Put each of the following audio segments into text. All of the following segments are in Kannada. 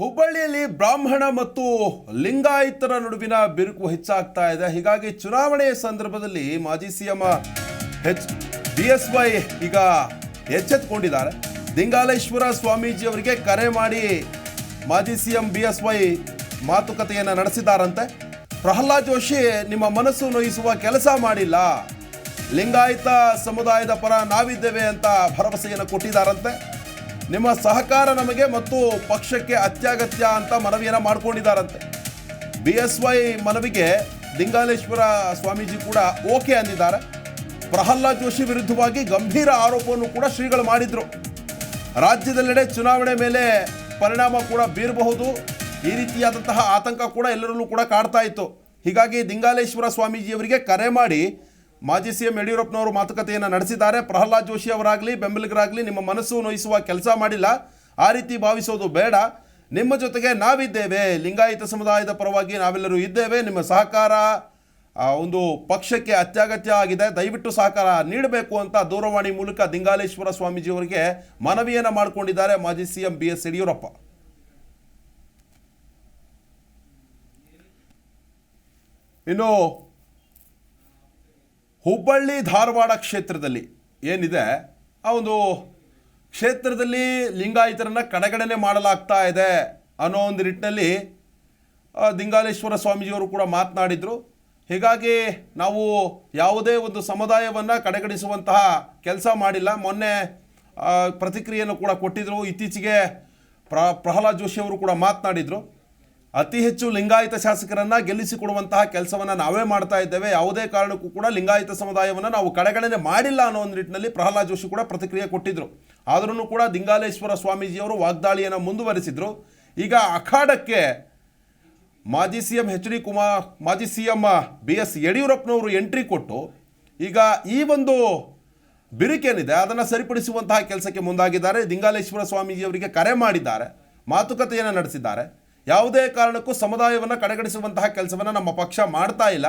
ಹುಬ್ಬಳ್ಳಿಯಲ್ಲಿ ಬ್ರಾಹ್ಮಣ ಮತ್ತು ಲಿಂಗಾಯತರ ನಡುವಿನ ಬಿರುಕು ಹೆಚ್ಚಾಗ್ತಾ ಇದೆ. ಹೀಗಾಗಿ ಚುನಾವಣೆಯ ಸಂದರ್ಭದಲ್ಲಿ ಮಾಜಿ CM H B S Y ಈಗ ಎಚ್ಚೆತ್ತುಕೊಂಡಿದ್ದಾರೆ ಲಿಂಗಾಲೇಶ್ವರ ಸ್ವಾಮೀಜಿ ಅವರಿಗೆ ಕರೆ ಮಾಡಿ ಮಾಜಿ ಸಿಎಂ ಬಿ ಎಸ್ ವೈ ಮಾತುಕತೆಯನ್ನು ನಡೆಸಿದಾರಂತೆ ಪ್ರಹ್ಲಾದ್ ಜೋಶಿ, ನಿಮ್ಮ ಮನಸ್ಸು ನೋಯಿಸುವ ಕೆಲಸ ಮಾಡಿಲ್ಲ. ಲಿಂಗಾಯತ ಸಮುದಾಯದ ಪರ ನಾವಿದ್ದೇವೆ ಅಂತ ಭರವಸೆಯನ್ನು ಕೊಟ್ಟಿದ್ದಾರಂತೆ. ನಿಮ್ಮ ಸಹಕಾರ ನಮಗೆ ಮತ್ತು ಪಕ್ಷಕ್ಕೆ ಅತ್ಯಗತ್ಯ ಅಂತ ಮನವಿಯನ್ನು ಮಾಡ್ಕೊಂಡಿದ್ದಾರಂತೆ. ಬಿ ಎಸ್ ವೈ ಮನವಿಗೆ ದಿಂಗಾಲೇಶ್ವರ ಸ್ವಾಮೀಜಿ ಕೂಡ ಓಕೆ ಅಂದಿದ್ದಾರೆ. ಪ್ರಹ್ಲಾದ್ ಜೋಶಿ ವಿರುದ್ಧವಾಗಿ ಗಂಭೀರ ಆರೋಪವನ್ನು ಕೂಡ ಶ್ರೀಗಳು ಮಾಡಿದರು. ರಾಜ್ಯದೆಲ್ಲೆಡೆ ಚುನಾವಣೆ ಮೇಲೆ ಪರಿಣಾಮ ಕೂಡ ಬೀರಬಹುದು. ಈ ರೀತಿಯಾದಂತಹ ಆತಂಕ ಕೂಡ ಎಲ್ಲರಲ್ಲೂ ಕೂಡ ಕಾಡ್ತಾ ಇತ್ತು. ಹೀಗಾಗಿ ದಿಂಗಾಲೇಶ್ವರ ಸ್ವಾಮೀಜಿಯವರಿಗೆ ಕರೆ ಮಾಡಿ ಮಾಜಿ ಸಿ ಎಂ ಯಡಿಯೂರಪ್ಪನವರು ಮಾತುಕತೆಯನ್ನು ನಡೆಸಿದ್ದಾರೆ. ಪ್ರಹ್ಲಾದ್ ಜೋಶಿ ಅವರಾಗಲಿ, ಬೆಂಬಲಿಗರಾಗಲಿ, ನಿಮ್ಮ ಮನಸ್ಸು ನೋಯಿಸುವ ಕೆಲಸ ಮಾಡಿಲ್ಲ. ಆ ರೀತಿ ಭಾವಿಸೋದು ಬೇಡ. ನಿಮ್ಮ ಜೊತೆಗೆ ನಾವಿದ್ದೇವೆ. ಲಿಂಗಾಯತ ಸಮುದಾಯದ ಪರವಾಗಿ ನಾವೆಲ್ಲರೂ ಇದ್ದೇವೆ. ನಿಮ್ಮ ಸಹಕಾರ ಒಂದು ಪಕ್ಷಕ್ಕೆ ಅತ್ಯಗತ್ಯ ಆಗಿದೆ. ದಯವಿಟ್ಟು ಸಹಕಾರ ನೀಡಬೇಕು ಅಂತ ದೂರವಾಣಿ ಮೂಲಕ ದಿಂಗಾಲೇಶ್ವರ ಸ್ವಾಮೀಜಿಯವರಿಗೆ ಮನವಿಯನ್ನು ಮಾಡಿಕೊಂಡಿದ್ದಾರೆ ಮಾಜಿ C M B S Yediyurappa. ಇನ್ನು ಹುಬ್ಬಳ್ಳಿ ಧಾರವಾಡ ಕ್ಷೇತ್ರದಲ್ಲಿ ಏನಿದೆ, ಆ ಒಂದು ಕ್ಷೇತ್ರದಲ್ಲಿ ಲಿಂಗಾಯತರನ್ನ ಕಡೆಗಣನೆ ಮಾಡಲಾಗ್ತಾ ಇದೆ ಅನ್ನೋ ಒಂದು ನಿಟ್ಟಿನಲ್ಲಿ ದಿಂಗಾಲೇಶ್ವರ ಸ್ವಾಮೀಜಿಯವರು ಕೂಡ ಮಾತನಾಡಿದರು. ಹೀಗಾಗಿ ನಾವು ಯಾವುದೇ ಒಂದು ಸಮುದಾಯವನ್ನು ಕಡೆಗಣಿಸುವಂತಹ ಕೆಲಸ ಮಾಡಿಲ್ಲ. ಮೊನ್ನೆ ಪ್ರತಿಕ್ರಿಯೆಯನ್ನು ಕೂಡ ಕೊಟ್ಟಿದ್ದರು ಇತ್ತೀಚೆಗೆ ಪ್ರ, ಪ್ರಹ್ಲಾದ್ ಜೋಶಿಯವರು ಕೂಡ ಮಾತನಾಡಿದರು. ಅತಿ ಹೆಚ್ಚು ಲಿಂಗಾಯತ ಶಾಸಕರನ್ನ ಗೆಲ್ಲಿಸಿಕೊಡುವಂತಹ ಕೆಲಸವನ್ನ ನಾವೇ ಮಾಡ್ತಾ ಇದ್ದೇವೆ. ಯಾವುದೇ ಕಾರಣಕ್ಕೂ ಕೂಡ ಲಿಂಗಾಯತ ಸಮುದಾಯವನ್ನು ನಾವು ಕಡೆಗಣನೆ ಮಾಡಿಲ್ಲ ಅನ್ನೋ ಒಂದು ನಿಟ್ಟಿನಲ್ಲಿ ಪ್ರಹ್ಲಾದ್ ಜೋಶಿ ಕೂಡ ಪ್ರತಿಕ್ರಿಯೆ ಕೊಟ್ಟಿದ್ರು. ಆದ್ರೂ ಕೂಡ ದಿಂಗಾಲೇಶ್ವರ ಸ್ವಾಮೀಜಿಯವರು ವಾಗ್ದಾಳಿಯನ್ನು ಮುಂದುವರಿಸಿದ್ರು. ಈಗ ಅಖಾಡಕ್ಕೆ ಮಾಜಿ C M H D Kumar ಮಾಜಿ ಸಿ ಎಂ ಬಿ ಎಸ್ ಯಡಿಯೂರಪ್ಪನವರು ಎಂಟ್ರಿ ಕೊಟ್ಟು ಈಗ ಈ ಒಂದು ಬಿರುಕೇನಿದೆ ಅದನ್ನು ಸರಿಪಡಿಸುವಂತಹ ಕೆಲಸಕ್ಕೆ ಮುಂದಾಗಿದ್ದಾರೆ. ದಿಂಗಾಲೇಶ್ವರ ಸ್ವಾಮೀಜಿಯವರಿಗೆ ಕರೆ ಮಾಡಿದ್ದಾರೆ, ಮಾತುಕತೆಯನ್ನು ನಡೆಸಿದ್ದಾರೆ. ಯಾವುದೇ ಕಾರಣಕ್ಕೂ ಸಮುದಾಯವನ್ನು ಕಡೆಗಣಿಸುವಂತಹ ಕೆಲಸವನ್ನು ನಮ್ಮ ಪಕ್ಷ ಮಾಡ್ತಾ ಇಲ್ಲ.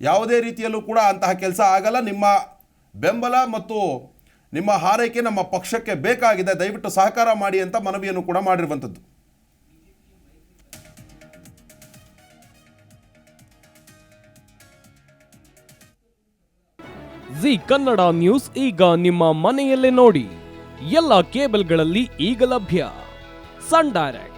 ಯಾವುದೇ ರೀತಿಯಲ್ಲೂ ಕೂಡ ಅಂತಹ ಕೆಲಸ ಆಗಲ್ಲ. ನಿಮ್ಮ ಬೆಂಬಲ ಮತ್ತು ನಿಮ್ಮ ಹಾರೈಕೆ ನಮ್ಮ ಪಕ್ಷಕ್ಕೆ ಬೇಕಾಗಿದೆ. ದಯವಿಟ್ಟು ಸಹಕಾರ ಮಾಡಿ ಅಂತ ಮನವಿಯನ್ನು ಕೂಡ ಮಾಡಿರುವಂಥದ್ದು. ಜಿ ಕನ್ನಡ ನ್ಯೂಸ್ ಈಗ ನಿಮ್ಮ ಮನೆಯಲ್ಲೇ ನೋಡಿ. ಎಲ್ಲ ಕೇಬಲ್ಗಳಲ್ಲಿ ಈಗ ಲಭ್ಯ. Sun Direct.